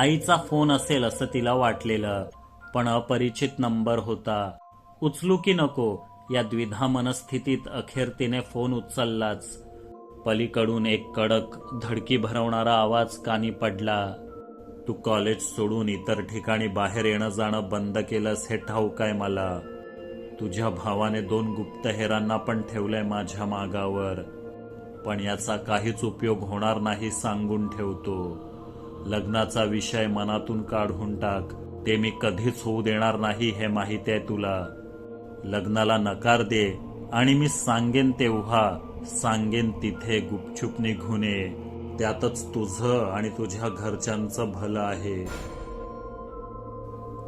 आईचा फोन असेल असं तिला वाटलेलं पण अपरिचित नंबर होता. उचलू की नको या द्विधा मनस्थितीत अखेर तिने फोन उचललाच. पलीकडून एक कडक धडकी भरवणारा आवाज कानी पडला. तू कॉलेज सोडून इतर ठिकाणी बाहेर येणं जाणं बंद केलंस हे ठाऊक आहे मला? तुझ्या भावाने दोन गुप्तहेरांना पण ठेवलंय माझ्या मागावर. पण याचा काहीच उपयोग होणार नाही सांगून ठेवतो. लग्नाचा विषय मनातून काढून टाक. ते मी कधीच होऊ देणार नाही हे माहिती आहे तुला. लग्नाला नकार दे आणि मी सांगेन तेव्हा सांगेन तिथे गुपचूप निघून. ये त्यातच तुझं आणि तुझ्या घरच्यांचं भलं आहे.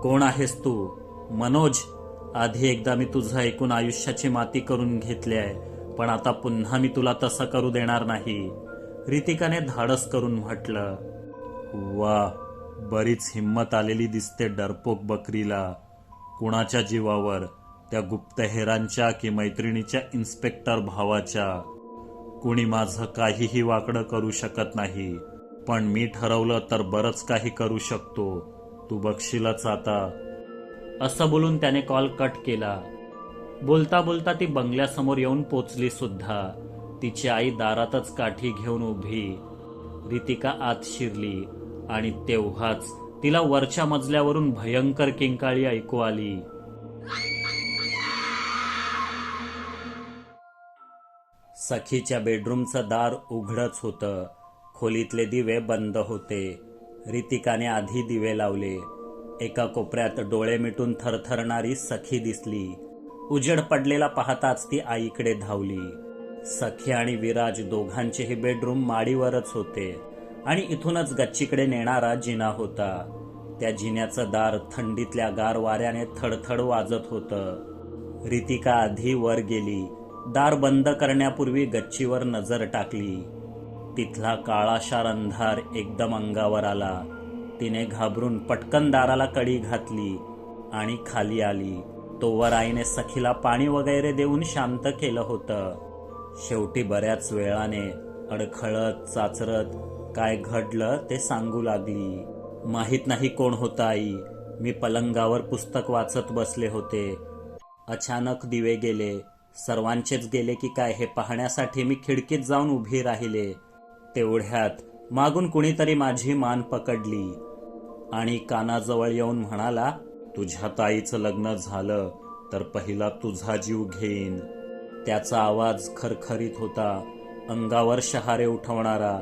कोण आहेस तू? मनोज? आधी एकदा मी तुझं ऐकून आयुष्याची माती करून घेतली आहे पण आता पुन्हा मी तुला तसं करू देणार नाही. रितिकाने धाडस करून म्हटलं वा बरीच हिंमत आलेली दिसते डरपोक बकरीला. कुणाच्या जीवावर? त्या गुप्तहेरांच्या की मैत्रिणीच्या इन्स्पेक्टर भावाच्या? कुणी माझं काहीही वाकडं करू शकत नाही. पण मी ठरवलं तर बरंच काही करू शकतो. तू बघशीलच आता. असं बोलून त्याने कॉल कट केला. बोलता बोलता ती बंगल्यासमोर येऊन पोचली सुद्धा. तिची आई दारातच काठी घेऊन उभी. रितिका आत शिरली. आणि तेव्हाच तिला वरच्या मजल्यावरून भयंकर किंकाळी ऐकू आली. सखीच्या बेडरूमचं दार उघडच होतं. खोलीतले दिवे बंद होते. रितिकाने आधी दिवे लावले. एका कोपऱ्यात डोळे मिटून थरथरणारी सखी दिसली. उजेड पडलेला पाहताच ती आईकडे धावली. सखी आणि विराज दोघांचेही बेडरूम माडीवरच होते. आणि इथूनच गच्चीकडे नेणारा जिना होता. त्या जिन्याचं दार थंडीतल्या गार वाऱ्याने थडथड वाजत होतं. रितिका आधी वर गेली. दार बंद करण्यापूर्वी गच्चीवर नजर टाकली. तिथला काळाशार अंधार एकदम अंगावर आला. तिने घाबरून पटकन दाराला कडी घातली आणि खाली आली. तोवर आईने सखीला पाणी वगैरे देऊन शांत केलं होतं. शेवटी बऱ्याच वेळाने अडखळत चाचरत काय घडलं ते सांगू लागली. माहीत नाही कोण होता आई. मी पलंगावर पुस्तक वाचत बसले होते. अचानक दिवे गेले. सर्वांचेच गेले की काय हे पाहण्यासाठी मी खिडकीत जाऊन उभी राहिले. तेवढ्यात मागून कुणीतरी माझी मान पकडली. आणि कानाजवळ येऊन म्हणाला तुझ्या ताईचं लग्न झालं तर पहिला तुझा जीव घेईन. त्याचा आवाज खरखरीत होता. अंगावर शहारे उठवणारा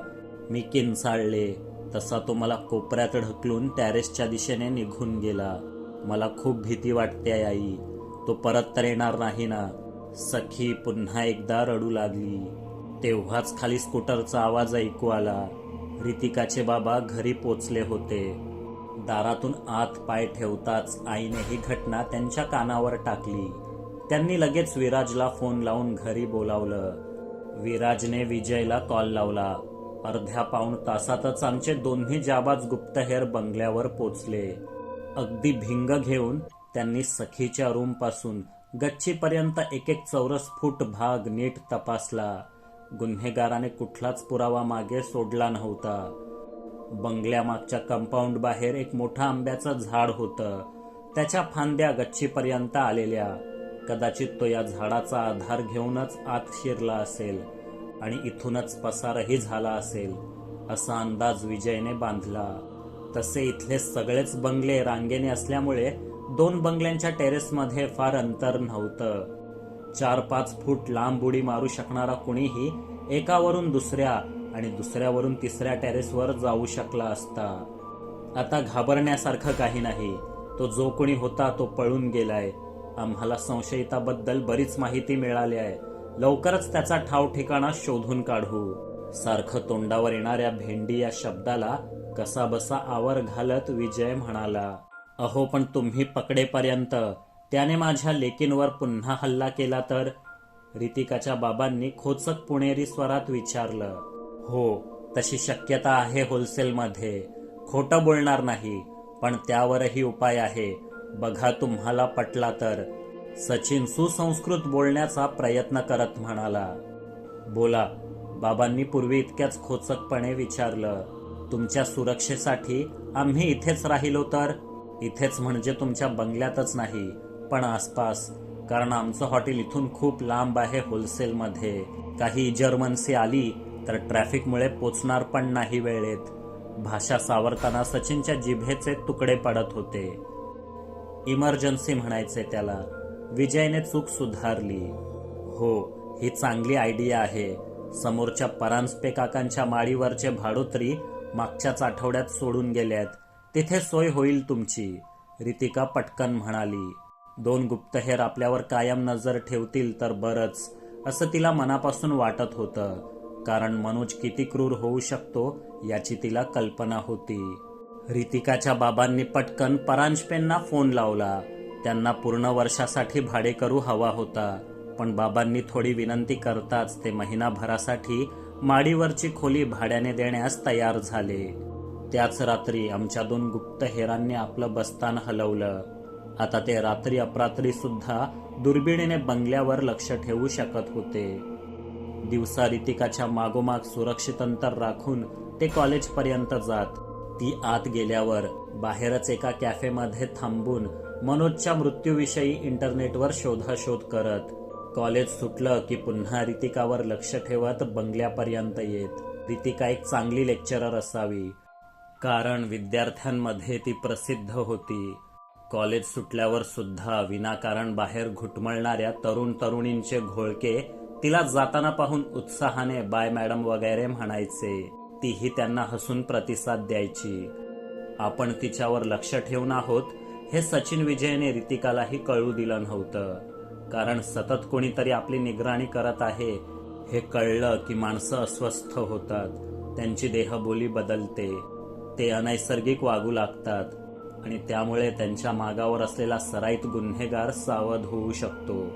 मी किंचाळले तसा तो मला कोपऱ्यात ढकलून टॅरेसच्या दिशेने निघून गेला. मला खूप भीती वाटते आई. तो परत तर येणार नाही ना. सखी पुन्हा एकदा रडू लागली. तेव्हाच खाली स्कूटरचा आवाज ऐकू आला. रितिकाचे बाबा घरी पोचले होते. दारातून आत पाय ठेवताच आईने ही घटना त्यांच्या कानावर टाकली. त्यांनी लगेच विराजला फोन लावून घरी बोलावलं. विराजने विजयला कॉल लावला. अर्ध्या पाऊण तासातच आमचे दोन्ही जाबाज गुप्तहेर बंगल्यावर पोचले. अगदी भिंग घेऊन त्यांनी सखीच्या रूमपासून गच्चीपर्यंत एक एक चौरस फूट भाग नीट तपासला. गुन्हेगाराने कुठलाच पुरावा मागे सोडला नव्हता. बंगल्यामागच्या कंपाऊंड बाहेर एक मोठं आंब्याचं झाड होतं. त्याच्या फांद्या गच्चीपर्यंत आलेल्या. कदाचित तो या झाडाचा आधार घेऊनच आत शिरला असेल. आणि इथूनच पसारही झाला असेल. असा अंदाज विजयने बांधला. तसे इथले सगळेच बंगले रांगेने असल्यामुळे दोन बंगल्यांच्या टेरेसमध्ये फार अंतर नव्हतं. चार पाच फूट लांब उडी मारू शकणारा कुणीही एकावरून दुसऱ्या आणि दुसऱ्यावरून तिसऱ्या टेरेसवर जाऊ शकला असता. आता घाबरण्यासारखं काही नाही. तो जो कोणी होता तो पळून गेलाय. आम्हाला संशयिताबद्दल बरीच माहिती मिळाली आहे. लवकरच त्याचा ठाव ठिकाणा शोधून काढू. सारखं तोंडावर येणाऱ्या भेंडी या शब्दाला कसा बसा आवर घालत विजय म्हणाला अहो पण तुम्ही पकडेपर्यंत. त्याने माझ्या लेकींवर पुन्हा हल्ला केला तर? रितिकाच्या बाबांनी खोचक पुणेरी स्वरात विचारलं हो तशी शक्यता आहे होलसेलमध्ये. खोटं बोलणार नाही पण त्यावरही उपाय आहे. बघा तुम्हाला पटला तर. सचिन सुसंस्कृत बोलण्याचा प्रयत्न करत म्हणाला. बोला बाबांनी पूर्वी इतक्याच खोचकपणे विचारलं तुमच्या सुरक्षेसाठी आम्ही इथेच राहिलो तर? इथेच म्हणजे तुमच्या बंगल्यातच नाही पण आसपास कारण आमचं हॉटेल इथून खूप लांब आहे होलसेलमध्ये. काही इजर्मन्सी आली तर ट्रॅफिकमुळे पोचणार पण नाही वेळेत. भाषा सावरताना सचिनच्या जिभेचे तुकडे पडत होते. इमर्जन्सी म्हणायचे त्याला. विजयने चूक सुधारली. हो ही चांगली आयडिया आहे. समोरच्या परांजपे काकांच्या माळीवरचे भाडोत्री मागच्याच आठवड्यात सोडून गेल्यात तिथे सोय होईल तुमची रितिका पटकन म्हणाली. दोन गुप्तहेर आपल्यावर कायम नजर ठेवतील तर बरंच असं तिला मनापासून वाटत होतं. कारण मनोज किती क्रूर होऊ शकतो याची तिला कल्पना होती. रितिकाच्या बाबांनी पटकन परांजपेंना फोन लावला. त्यांना पूर्ण वर्षासाठी भाडेकरू हवा होता. पण बाबांनी थोडी विनंती करताच ते महिनाभरासाठी माडीवरची खोली भाड्याने देण्यास तयार झाले. त्याच रात्री आमच्या दोन गुप्तहेरांनी आपलं बस्तान हलवलं. आता ते रात्री अपरात्री सुद्धा दुर्बिणीने बंगल्यावर लक्ष ठेवू शकत होते. दिवसा रितिकाच्या मागोमाग सुरक्षित अंतर राखून ते कॉलेजपर्यंत जात. ती आत गेल्यावर बाहेरच एका कॅफेमध्ये थांबून मनोजच्या मृत्यूविषयी इंटरनेटवर शोधाशोध करत. कॉलेज सुटलं की पुन्हा रितिकावर लक्ष ठेवत बंगल्यापर्यंत येत. रितिका एक चांगली लेक्चरर असावी. कारण विद्यार्थ्यांमध्ये ती प्रसिद्ध होती. कॉलेज सुटल्यावर सुद्धा विनाकारण बाहेर घुटमळणाऱ्या तरुण तरुणींचे घोळके तिला जाताना पाहून उत्साहाने बाय मॅडम वगैरे म्हणायचे. तीही त्यांना हसून प्रतिसाद द्यायची. आपण तिच्यावर लक्ष ठेवून आहोत हे सचिन विजयने रितिकालाही कळू दिलं नव्हतं. कारण सतत कोणीतरी आपली निगराणी करत आहे. हे कळलं की माणसं अस्वस्थ होतात. त्यांची देहबोली बदलते. ते अनैसर्गिक वागू लागतात. आणि त्यामुळे त्यांच्या मागावर असलेला सराईत गुन्हेगार सावध होऊ शकतो.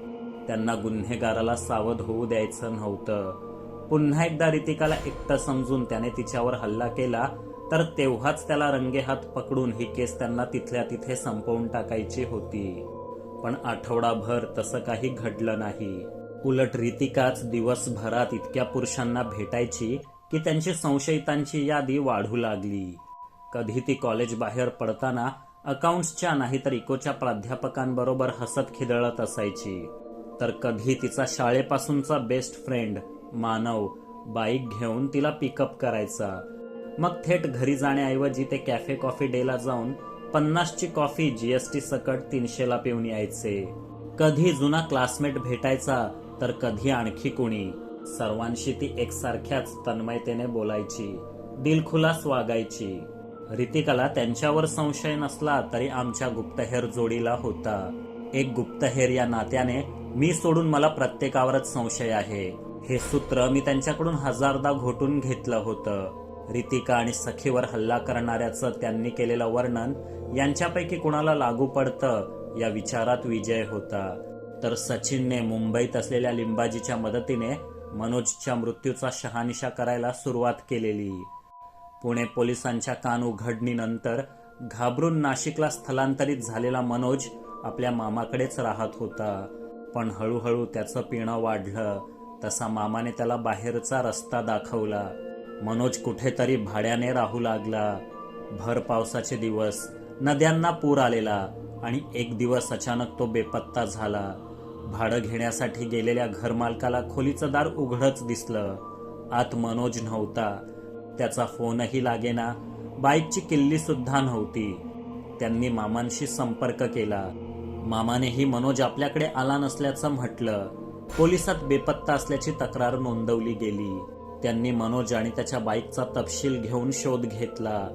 त्यांना गुन्हेगाराला सावध होऊ द्यायचं नव्हतं. पुन्हा एकदा रितिकाला एकटं समजून त्याने तिच्यावर हल्ला केला तर तेव्हाच त्याला रंगेहात पकडून ही केस त्यांना तिथल्या तिथे संपवून टाकायची होती. पण आठवडाभर तसं काही घडलं नाही. उलट रितिकाच दिवसभरात इतक्या पुरुषांना भेटायची की त्यांची संशयितांची यादी वाढू लागली. कधी ती कॉलेज बाहेर पडताना अकाउंट्सच्या नाहीतर इकोच्या प्राध्यापकांबरोबर हसत खिदळत असायची. तर कधी तिचा शाळेपासूनचा बेस्ट फ्रेंड मानव बाईक घेऊन तिला पिकअप करायचा. मग थेट घरी जाण्याऐवजी ते कॅफे कॉफी डेला जाऊन पन्नासची कॉफी जीएसटी सकट तीनशेला पिऊन यायचे. कधी जुना क्लासमेट भेटायचा तर कधी आणखी कुणी. सर्वांशी ती एकसारख्याच तन्मयतेने बोलायची दिलखुलास वागायची. रितिकाला त्यांच्यावर संशय नसला तरी आमच्या गुप्तहेर जोडीला होता. एक गुप्तहेर या नात्याने मी सोडून मला प्रत्येकावरच संशय आहे. हे सूत्र मी त्यांच्याकडून हजारदा घोटून घेतलं होतं. रितिका आणि सखीवर हल्ला करणाऱ्याचं त्यांनी केलेलं वर्णन यांच्यापैकी कुणाला लागू पडतं या विचारात विजय होता. तर सचिनने मुंबईत असलेल्या लिंबाजीच्या मदतीने मनोजच्या मृत्यूचा शहानिशा करायला सुरुवात केलेली. पुणे पोलिसांच्या कान उघडणीनंतर घाबरून नाशिकला स्थलांतरित झालेला मनोज आपल्या मामाकडेच राहत होता. पण हळूहळू त्याचं पिणं वाढलं. तसा मामाने त्याला बाहेरचा रस्ता दाखवला. मनोज कुठेतरी भाड्याने राहू लागला. भर पावसाचे दिवस नद्यांना पूर आलेला आणि एक दिवस अचानक तो बेपत्ता झाला. भाडं घेण्यासाठी गेलेल्या घरमालकाला खोलीचं दार उघडच दिसलं. आत मनोज नव्हता. त्याचा फोनही लागेना. बाईकची किल्ली सुद्धा नव्हती. त्यांनी मामांशी संपर्क केला. मामानेही मनोज आपल्याकडे आला नसल्याचं म्हटलं. पोलिसात बेपत्ता असल्याची तक्रार नोंदवली गेली. त्यांनी मनोज आणि त्याच्या बाईकचा तपशील घेऊन शोध घेतला.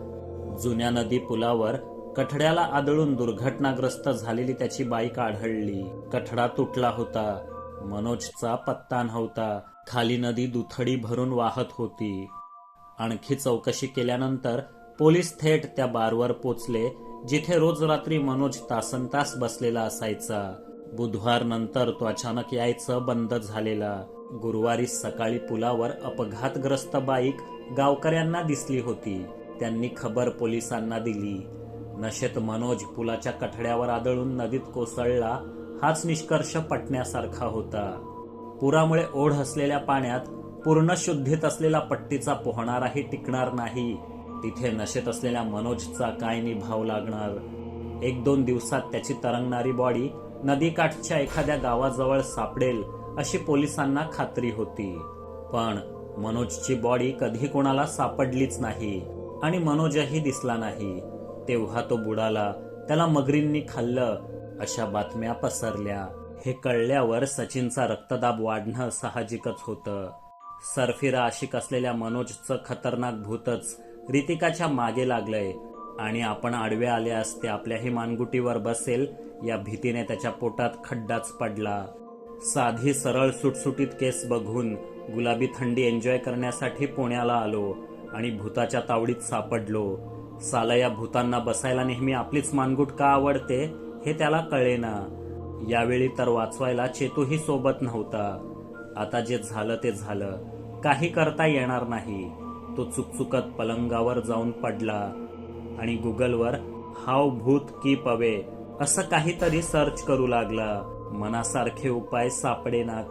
जुन्या नदी पुलावर कठड्याला आदळून दुर्घटनाग्रस्त झालेली त्याची बाईक आढळली. कठडा तुटला होता. मनोजचा पत्ता नव्हता. खाली नदी दुथडी भरून वाहत होती. आणखी चौकशी केल्यानंतर पोलीस थेट त्या बारवर पोचले जिथे रोज रात्री मनोज तासन तास बसलेला असायचा. बुधवार नंतर तो अचानक यायचं बंद झालेला. गुरुवारी सकाळी पुलावर अपघातग्रस्त बाईक गावकऱ्यांना दिसली होती. त्यांनी खबर पोलिसांना दिली. नशेत मनोज पुलाच्या कठड्यावर आदळून नदीत कोसळला हाच निष्कर्ष पटण्यासारखा होता. पुरामुळे ओढ असलेल्या पाण्यात पूर्ण शुद्धीत असलेला पट्टीचा पोहणाराही टिकणार नाही. तिथे नशेत असलेल्या मनोजचा काय निभाव लागणार? एक दोन दिवसात त्याची तरंगणारी बॉडी नदीकाठच्या एखाद्या गावाजवळ सापडेल अशी पोलिसांना खात्री होती. पण मनोजची बॉडी कधी कोणाला सापडलीच नाही आणि मनोजही दिसला नाही. तेव्हा तो बुडाला त्याला मगरींनी खाल्लं अशा बातम्या पसरल्या. हे कळल्यावर सचिनचा रक्तदाब वाढणं साहजिकच होतं. सरफिरा आशिक असलेल्या मनोजचं खतरनाक भूतच रितिकाच्या मागे लागलंय आणि आपण आडवे आले असते आपल्याही मानगुटीवर बसेल या भीतीने त्याच्या पोटात खड्डाच पडला. साधी सरळ सुटसुटीत केस बघून गुलाबी थंडी एन्जॉय करण्यासाठी पुण्याला आलो आणि भूताच्या तावडीत सापडलो. साला या भूतांना बसायला नेहमी आपलीच मानगुट का आवडते हे त्याला कळेना. यावेळी तर वाचवायला चेतूही सोबत नव्हता. आता जे झालं ते झालं. काही करता येणार नाही. तो चुकचुकत पलंगावर जाऊन पडला आणि गुगलवर हाव भूत की पवे असं काहीतरी सर्च करू लागला. मनासारखे उपाय सापडेनात.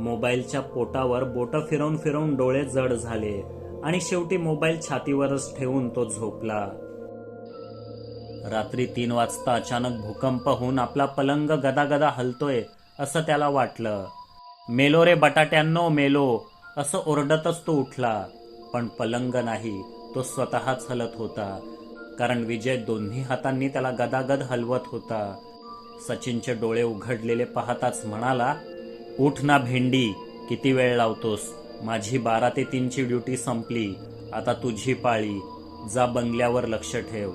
मोबाईलच्या पोटावर बोट फिरवून फिरवून डोळे जड झाले आणि शेवटी मोबाईल छातीवरच ठेवून तो झोपला. रात्री तीन वाजता अचानक भूकंप होऊन आपला पलंग गदागदा हलतोय असं त्याला वाटलं. मेलो रे बटाट्यांनो मेलो असं ओरडतच तो उठला. पण पलंग नाही तो स्वतःच हलत होता. कारण विजय दोन्ही हातांनी त्याला गदागद हलवत होता. सचिनचे डोळे उघडलेले पाहताच म्हणाला उठ ना भेंडी किती वेळ लावतोस? माझी बारा ते तीनची ड्युटी संपली. आता तुझी पाळी. जा बंगल्यावर लक्ष ठेव.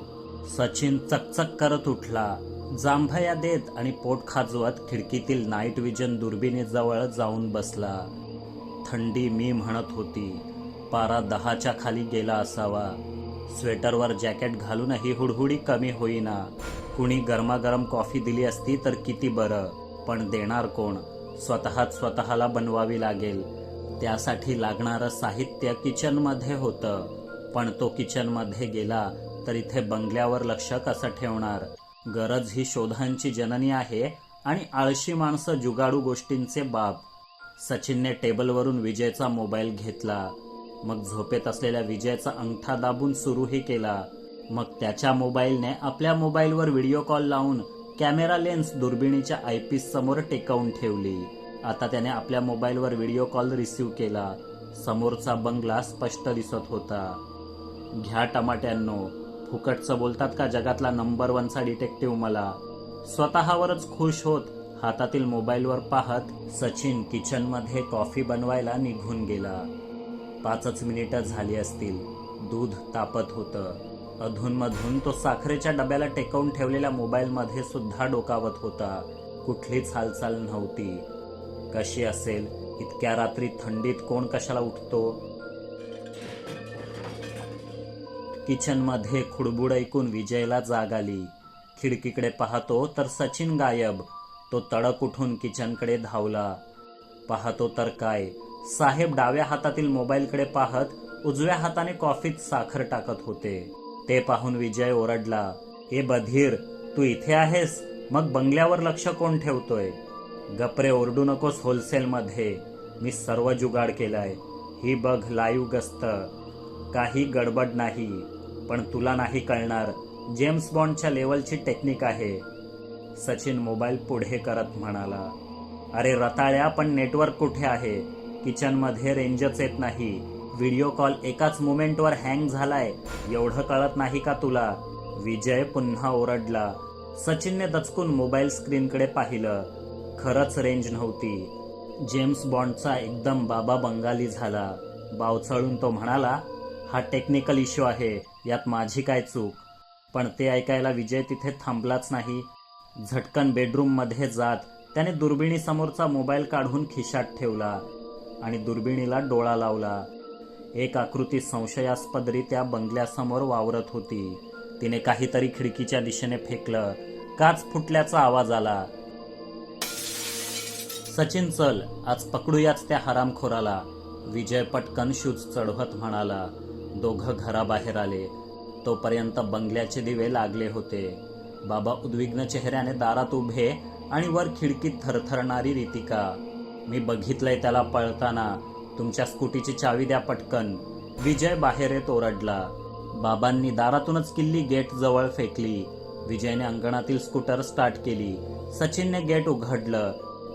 सचिन चकचक करत उठला. जांभया देत आणि पोट खाजवत खिडकीतील नाईट विजन दुर्बिणीजवळ जाऊन बसला. थंडी मी म्हणत होती. पारा दहाच्या खाली गेला असावा. स्वेटरवर जॅकेट घालूनही हुडहुडी कमी होईना. कुणी गरमागरम कॉफी दिली असती तर किती बरं पण देणार कोण? स्वतःच स्वतःला बनवावी लागेल. त्यासाठी लागणारं साहित्य किचनमध्ये होतं. पण तो किचनमध्ये गेला तर इथे बंगल्यावर लक्ष कसं ठेवणार? गरज ही शोधांची जननी आहे आणि आळशी माणसं जुगाडू गोष्टींचे बाप. सचिनने टेबलवरून विजयचा मोबाईल घेतला. मग झोपेत असलेल्या विजयचा अंगठा दाबून सुरूही केला. मग त्याच्या मोबाईलने आपल्या मोबाईलवर व्हिडिओ कॉल लावून कॅमेरा लेन्स दुर्बिणीच्या आयपीस समोर टेकवून ठेवली. आता त्याने आपल्या मोबाईलवर व्हिडिओ कॉल रिसीव्ह केला. समोरचा बंगला स्पष्ट दिसत होता. घ्या टमाट्यांनो फुकटचं बोलतात का जगातला नंबर वनचा डिटेक्टिव्ह मला? स्वतःवरच खुश होत हातातील मोबाईलवर पाहत सचिन किचनमध्ये कॉफी बनवायला निघून गेला. पाचच मिनिटं झाली असतील. दूध तापत होतं. अधूनमधून तो साखरेच्या डब्याला टेकवून ठेवलेल्या मोबाईलमध्ये सुद्धा डोकावत होता. कुठलीच हालचाल नव्हती. कशी असेल? इतक्या रात्री थंडीत कोण कशाला उठतो? किचनमध्ये खुडबुड ऐकून विजयला जाग आली. खिडकीकडे पाहतो तर सचिन गायब. तो तडक उठून किचनकडे धावला. पाहतो तर काय? साहेब डाव्या हातातील मोबाईलकडे पाहत उजव्या हाताने कॉफीत साखर टाकत होते. ते पाहून विजय ओरडला ए बधीर तू इथे आहेस? मग बंगल्यावर लक्ष कोण ठेवतोय? गपरे ओरडू नकोस होलसेलमध्ये. मी सर्व जुगाड केलाय. ही बघ लाईव्ह गस्त काही गडबड नाही. पण तुला नाही कळणार. जेम्स बॉन्डच्या लेवलची टेक्निक आहे. सचिन मोबाईल पुढे करत म्हणाला अरे रताळ्या पण नेटवर्क कुठे आहे? किचनमध्ये रेंजच येत नाही. व्हिडिओ कॉल एकाच मुमेंटवर हँग झालाय. एवढं कळत नाही का तुला? विजय पुन्हा ओरडला. सचिनने दचकून मोबाईल स्क्रीनकडे पाहिलं. खरंच रेंज नव्हती. जेम्स बॉन्डचा एकदम बाबा बंगाली झाला. बावचळून तो म्हणाला हा टेक्निकल इश्यू आहे. यात माझी काय चूक? पण ते ऐकायला विजय तिथे थांबलाच नाही. झटकन बेडरूममध्ये जात त्याने दुर्बिणीसमोरचा मोबाईल काढून खिशात ठेवला. आणि दुर्बिणीला डोळा लावला. एक आकृती संशयास्पदरित्या बंगल्यासमोर वावरत होती. तिने काहीतरी खिडकीच्या दिशेने फेकलं. काच फुटल्याचा आवाज आला. सचिन चल. आज पकडूयाच त्या हरामखोराला. विजय पटकन शूज चढवत म्हणाला. दोघं घराबाहेर आले. तोपर्यंत बंगल्याचे दिवे लागले होते. बाबा उद्विग्न चेहऱ्याने दारात उभे आणि वर खिडकीत थरथरणारी रितिका. मी बघितलंय त्याला पळताना. तुमच्या स्कूटीची चावी द्या पटकन. विजय बाहेर येत ओरडला. बाबांनी दारातूनच किल्ली गेट जवळ फेकली. विजयने अंगणातील स्कूटर स्टार्ट केली. सचिनने गेट उघडलं.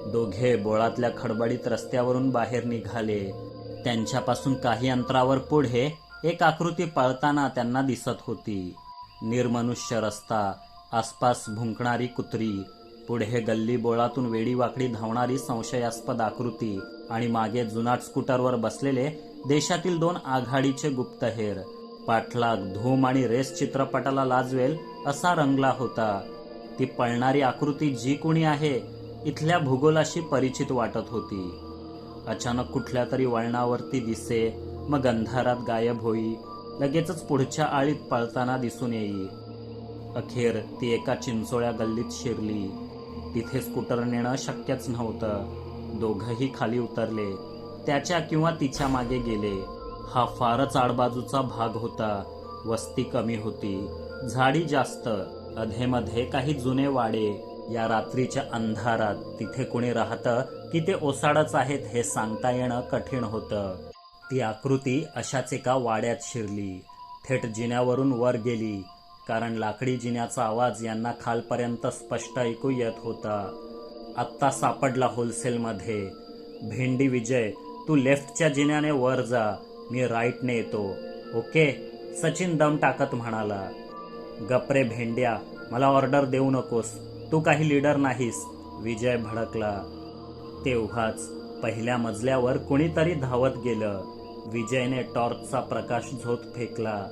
दोघे बोळातल्या खडबडीत रस्त्यावरून बाहेर निघाले. त्यांच्यापासून काही अंतरावर पुढे एक आकृती पळताना त्यांना दिसत होती. निर्मनुष्य रस्ता आसपास भुंकणारी कुत्री पुढे गल्ली बोळातून वेडीवाकडी धावणारी संशयास्पद आकृती आणि मागे जुनाट स्कूटरवर बसलेले देशातील दोन आघाडीचे गुप्तहेर. पाठलाग धूम आणि रेस चित्रपटाला लाजवेल असा रंगला होता. ती पळणारी आकृती जी कुणी आहे इथल्या भूगोलाशी परिचित वाटत होती. अचानक कुठल्या तरी वळणावरती दिसे मग अंधारात गायब होई लगेचच पुढच्या आळीत पळताना दिसून येई. अखेर ती एका चिंचोळ्या गल्लीत शिरली. तिथे स्कूटर नेणं शक्यच नव्हतं. दोघंही खाली उतरले. त्याच्या किंवा तिच्यामागे गेले. हा फारच आडबाजूचा भाग होता. वस्ती कमी होती. झाडी जास्त. अधेमध्ये काही जुने वाडे. या रात्रीच्या अंधारात तिथे कोणी राहतं की ते ओसाडच आहेत हे सांगता येणं कठीण होतं. ती आकृती अशाच एका वाड्यात शिरली. थेट जिन्यावरून वर गेली. कारण लाकडी जिन्याचा आवाज यांना खालपर्यंत स्पष्ट ऐकू येत होता. आत्ता सापडला होलसेलमध्ये. भेंडी विजय तू लेफ्टच्या जिन्याने वर जा मी राईटने येतो. ओके? सचिन दम टाकत म्हणाला. गपरे भेंड्या मला ऑर्डर देऊ नकोस. तू काही लीडर नाहीस विजय भडकला. तेव्हाच पहिल्या मजल्यावर कुणीतरी धावत गेलं. विजयने टॉर्चचा प्रकाश झोत फेकला.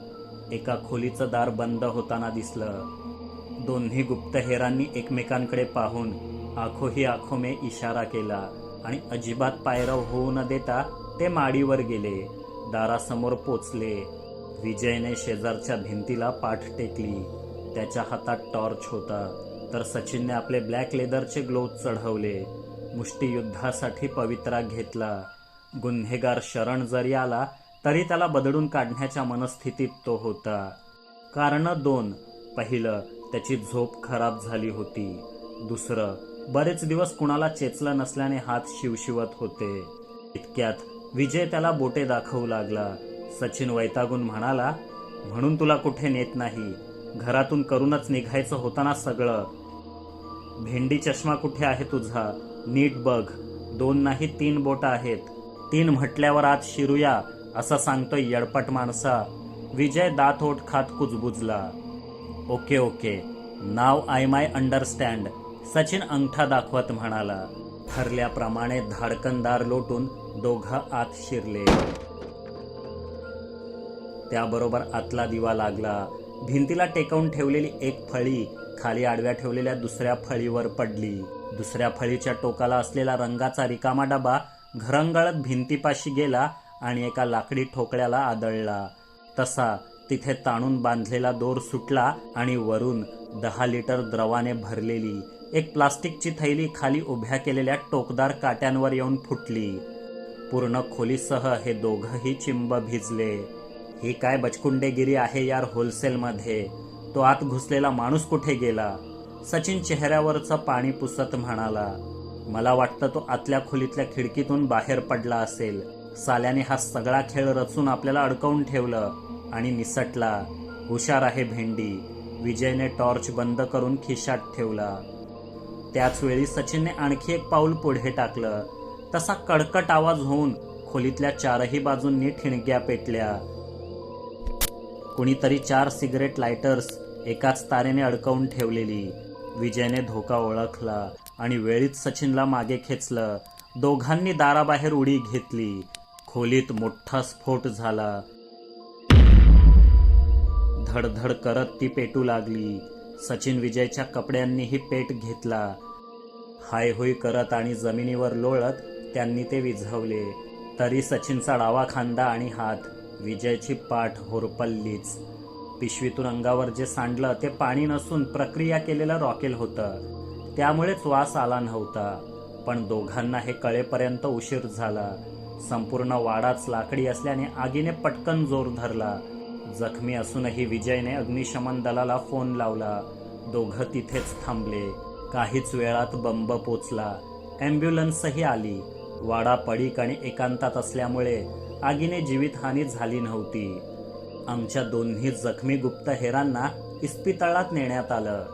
एका खोलीचं दार बंद होताना दिसलं. दोन्ही गुप्तहेरांनी एकमेकांकडे पाहून आखोही आखो मे इशारा केला आणि अजिबात पायरव होऊ न देता ते माडीवर गेले दारासमोर पोचले. विजयने शेजारच्या भिंतीला पाठ टेकली. त्याच्या हातात टॉर्च होता तर सचिनने आपले ब्लॅक लेदरचे ग्लोव्ह चढवले. मुष्टियुद्धासाठी पवित्रा घेतला. गुन्हेगार शरण जरी आला तरी त्याला बदडून काढण्याच्या मनस्थितीत तो होता. कारण दोन. पहिलं त्याची झोप खराब झाली होती. दुसरं बरेच दिवस कुणाला चेचलं नसल्याने हात शिवशिवत होते. इतक्यात विजय त्याला बोटे दाखवू लागला. सचिन वैतागून म्हणाला म्हणून तुला कुठे नेत नाही? घरातून करूनच निघायचं होतं ना सगळं. भेंडी चष्मा कुठे आहे तुझा? नीट बघ. दोन नाही तीन बोट आहेत. तीन म्हटल्यावर आज शिरूया. असं सांगतोय येडपट माणसा. विजय दात खात कुजबुजला. Okay okay. Now I my understand Sachin अंगठा दाखवत म्हणाला. ठरल्याप्रमाणे धाडकनदार लोटून दोघं आत शिरले. त्याबरोबर आतला दिवा लागला. भिंतीला टेकवून ठेवलेली एक फळी खाली आडव्या ठेवलेल्या दुसऱ्या फळीवर पडली. दुसऱ्या फळीच्या टोकाला असलेला रंगाचा रिकामा डबा घरंगळत भिंतीपाशी गेला आणि एका लाकडी ठोकळ्याला आदळला. तसा तिथे ताणून बांधलेला दोर सुटला आणि वरून दहा लिटर द्रवाने भरलेली एक प्लास्टिकची थैली खाली उभ्या केलेल्या टोकदार काट्यांवर येऊन फुटली. पूर्ण खोलीसह हे दोघंही चिंब भिजले. ही काय बचकुंडेगिरी आहे यार होलसेलमध्ये? तो आत घुसलेला माणूस कुठे गेला? सचिन चेहऱ्यावरचं पाणी पुसत म्हणाला मला वाटतं तो आतल्या खोलीतल्या खिडकीतून बाहेर पडला असेल. साल्याने हा सगळा खेळ रचून आपल्याला अडकवून ठेवलं आणि निसटला. हुशार आहे भेंडी. विजयने टॉर्च बंद करून खिशात ठेवला. त्याच वेळी सचिनने आणखी एक पाऊल पुढे टाकलं. तसा कडकट आवाज होऊन खोलीतल्या चारही बाजूंनी ठिणग्या पेटल्या. कुणीतरी चार सिगरेट लायटर्स एकाच तारेने अडकवून ठेवलेली. विजयने धोका ओळखला आणि वेळीच सचिनला मागे खेचलं. दोघांनी दाराबाहेर उडी घेतली. खोलीत मोठा स्फोट झाला. धडधड करत ती पेटू लागली. सचिन विजयच्या कपड्यांनीही पेट घेतला. हाय होय करत आणि जमिनीवर लोळत त्यांनी ते विझवले. तरी सचिनचा डावा खांदा आणि हात विजयची पाठ होरपल्लीच. पिशवीतून अंगावर जे सांडलं ते पाणी नसून प्रक्रिया केलेलं रॉकेल होतं. त्यामुळेच वास आला नव्हता. पण दोघांना हे कळेपर्यंत उशीर झाला. संपूर्ण वाडाच लाकडी असल्याने आगीने पटकन जोर धरला. जखमी असूनही विजयने अग्निशमन दलाला फोन लावला. दोघं तिथेच थांबले. काहीच वेळात बंब पोचला. ॲम्ब्युलन्सही आली. वाडा पडीक आणि एकांतात असल्यामुळे आगीने जीवितहानी झाली नव्हती. आमच्या दोन्ही जखमी गुप्तहेरांना इस्पितळात नेण्यात आलं.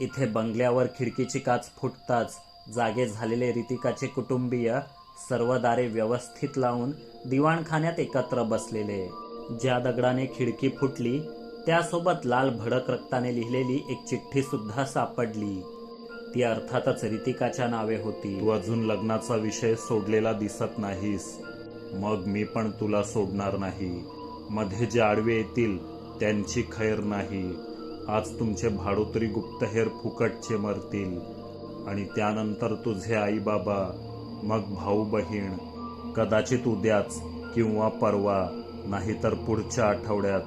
इथे बंगल्यावर खिडकीची काच फुटताच जागे झालेले रितिकाचे कुटुंबीय सर्व दारे व्यवस्थित लावून दिवाणखान्यात एकत्र बसलेले. ज्या दगडाने खिडकी फुटली त्यासोबत लाल भडक रक्ताने लिहिलेली एक चिठ्ठी सुद्धा सापडली. ती अर्थातच रितिकाच्या नावे होती. तू अजून लग्नाचा विषय सोडलेला दिसत नाहीस. मग मी पण तुला सोडणार नाही. मध्ये जे आडवे येतील त्यांची खैर नाही. आज तुमचे भाडोत्री गुप्तहेर फुकटचे मरतील. आणि त्यानंतर तुझे आई बाबा मग भाऊ बहीण कदाचित उद्याच किंवा परवा नाहीतर पुढच्या आठवड्यात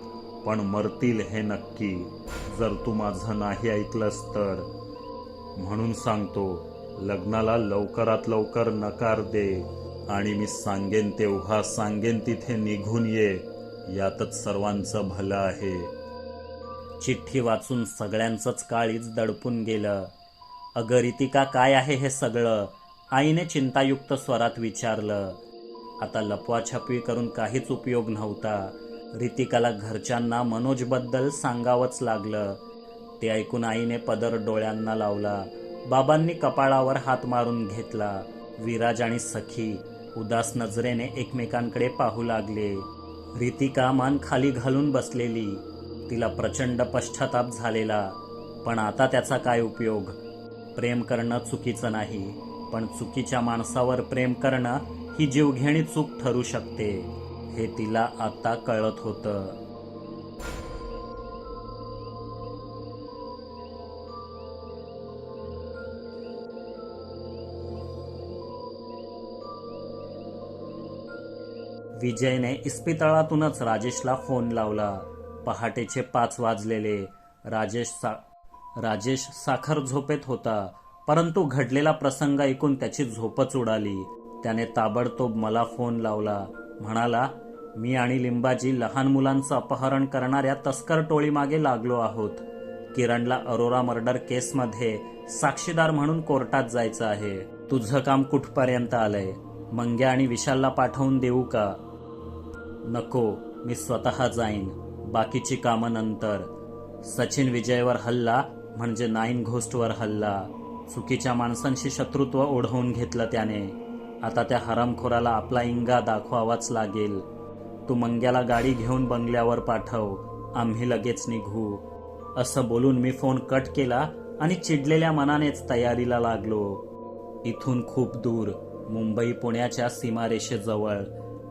पण मरतील हे नक्की जर तू माझं नाही ऐकलंस तर. म्हणून सांगतो लग्नाला लवकरात लवकर नकार दे आणि मी सांगेन तेव्हा सांगेन तिथे निघून ये यातच सर्वांचं भलं आहे. चिठ्ठी वाचून सगळ्यांचंच काळीच दडपून गेलं. अगरितिका काय आहे हे सगळं? आईने चिंतायुक्त स्वरात विचारलं आता लपवाछपवी करून काहीच उपयोग नव्हता. रितिकाला घरच्यांना मनोजबद्दल सांगावंच लागलं. ते ऐकून आईने पदर डोळ्यांना लावला. बाबांनी कपाळावर हात मारून घेतला. विराज आणि सखी उदास नजरेने एकमेकांकडे पाहू लागले. रितिका मान खाली घालून बसलेली. तिला प्रचंड पश्चाताप झालेला. पण आता त्याचा काय उपयोग? प्रेम करणं चुकीचं नाही. पण चुकीच्या माणसावर प्रेम करणं ही जीवघेणी चूक ठरू शकते हे तिला आता कळत होतं. विजयने इस्पितळातूनच राजेशला फोन लावला. पहाटेचे पाच वाजलेले. राजेश सा राजेश साखर झोपेत होता. परंतु घडलेला प्रसंग ऐकून त्याची झोपच उडाली. त्याने ताबडतोब मला फोन लावला. म्हणाला मी आणि लिंबाजी लहान मुलांचं अपहरण करणाऱ्या तस्कर टोळीमागे लागलो आहोत. किरणला अरोरा मर्डर केसमध्ये साक्षीदार म्हणून कोर्टात जायचं आहे. तुझं काम कुठपर्यंत आलंय? मंग्या आणि विशालला पाठवून देऊ का? नको मी स्वतः जाईन. बाकीची कामं नंतर. सचिन विजयवर हल्ला म्हणजे नाईन घोस्टवर हल्ला. चुकीच्या माणसांशी शत्रुत्व ओढवून घेतलं त्याने. आता त्या हरामखोराला आपला इंगा दाखवावाच लागेल. तू मंग्याला गाडी घेऊन बंगल्यावर पाठव. आम्ही लगेच निघू. असं बोलून मी फोन कट केला आणि चिडलेल्या मनानेच तयारीला लागलो. इथून खूप दूर मुंबई पुण्याच्या सीमारेषेजवळ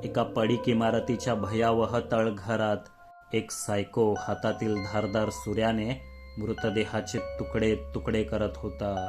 एका पडीक इमारतीच्या भयावह तळघरात एक सायको हातातील धारदार सूर्याने मृतदेहाचे तुकडे तुकडे करत होता.